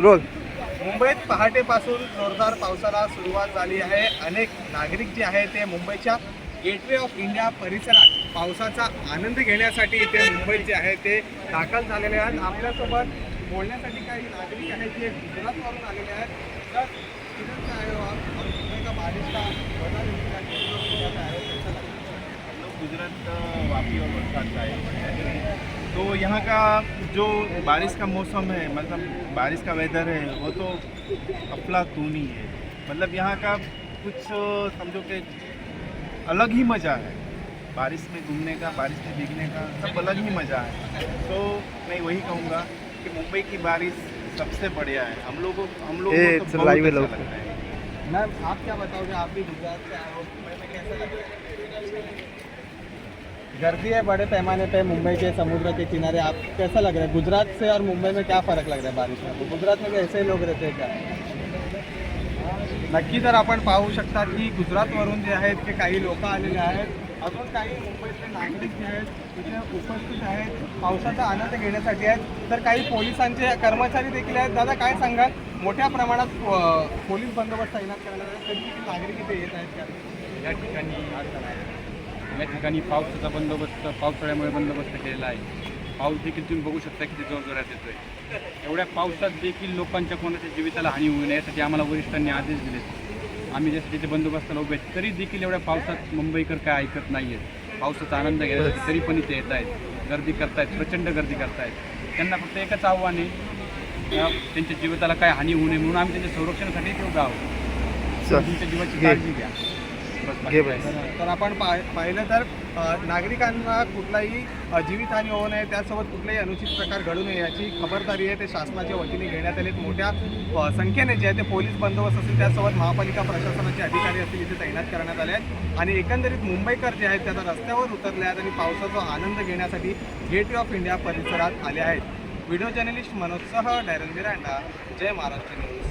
Role मुंबईत पहाटेपासून जोरदार पावसाला सुरुवात झाली आहे. अनेक नागरिक जे आहे ते मुंबईच्या गेटवे ऑफ इंडिया परिसरात पावसाचा आनंद घेण्यासाठी इथे मुंबईत जे आहे ते दाखल झालेले आहेत. आपल्यासोबत बोलण्यासाठी काही नागरिक आहेत जे गुजरातवरून आलेले आहेत. तर? गुजरात वापी और वलसाड का है तो यहाँ का जो बारिश का मौसम है मतलब बारिश का वेदर है वो तो अफलातूनी है। मतलब यहाँ का कुछ समझो कि अलग ही मज़ा है। बारिश में घूमने का बारिश में भीगने का सब अलग ही मज़ा है। तो मैं वही कहूँगा कि मुंबई की बारिश सबसे बढ़िया है। हम लोगों हम लोग को तो बहुत अच्छा लोग। लगता है। मैम आप क्या बताओगे? आप भी गुजरात से आए हो मुंबई में कैसा लग रहा है? गर्दी है बड़े पैमाने पे मुंबई के समुद्र के किनारे। आप कैसा लग रहा है? गुजरात से और मुंबई में क्या फरक लग रहा है बारिश में? गुजरात में ऐसे लोक लोग रहते हैं क्या? नक्की तर आपण पाहू शकता की गुजरातवरून जे आहेत ते काही लोक आलेले आहेत अजून काही मुंबईतले नागरिक जे आहेत तिथे उपस्थित आहेत. पावसाचा आनंद घेण्यासाठी आहेत. तर काही पोलिसांचे कर्मचारी देखील आहेत. दादा काय सांगाल? मोठ्या प्रमाणात पोलीस बंदोबस्त तैनात करण्यात आहे तरी देखील नागरिक इथे येत आहेत? का या ठिकाणी या ठिकाणी पावसाचा बंदोबस्त पावसाळ्यामुळे बंदोबस्त केलेला आहे. पाऊस देखील तुम्ही बघू शकता किती जोरजोरात येतोय. एवढ्या पावसात देखील लोकांच्या कोणाच्या जीविताला हानी होऊ नये यासाठी आम्हाला वरिष्ठांनी आदेश दिले आम्ही जसं तिथे बंदोबस्ताला उभे आहेत तरी देखील एवढ्या पावसात मुंबईकर काय ऐकत नाही आहेत पावसाचा आनंद घेण्यासाठी तरी पण इथे येत आहेत. गर्दी करतायत प्रचंड गर्दी करतायत. त्यांना फक्त एकच आव्हान आहे त्यांच्या जीविताला काय हानी होऊ नये म्हणून आम्ही त्यांच्या संरक्षणासाठी उभे आहोत. तुमच्या जीवाची. काळजी घ्या. घे तर आपण पाह पाहिलं तर नागरिकांना कुठलाही जीवित जीवितहानी होऊ नये त्यासोबत कुठलाही अनुचित प्रकार घडू नये याची खबरदारी आहे. ते शासनाच्या वतीने घेण्यात आली मोठ्या संख्येने जे आहे ते पोलीस बंदोबस्त असेल त्यासोबत महापालिका प्रशासनाचे अधिकारी असतील इथे तैनात करण्यात आले आहेत. आणि एकंदरीत मुंबईकर जे आहेत ते आता रस्त्यावर उतरले आहेत आणि पावसाचा आनंद घेण्यासाठी गेटवे ऑफ इंडिया परिसरात आले आहेत. व्हिडिओ जर्नलिस्ट मनोजसह डायरन मिरांडा जय महाराष्ट्र न्यूज.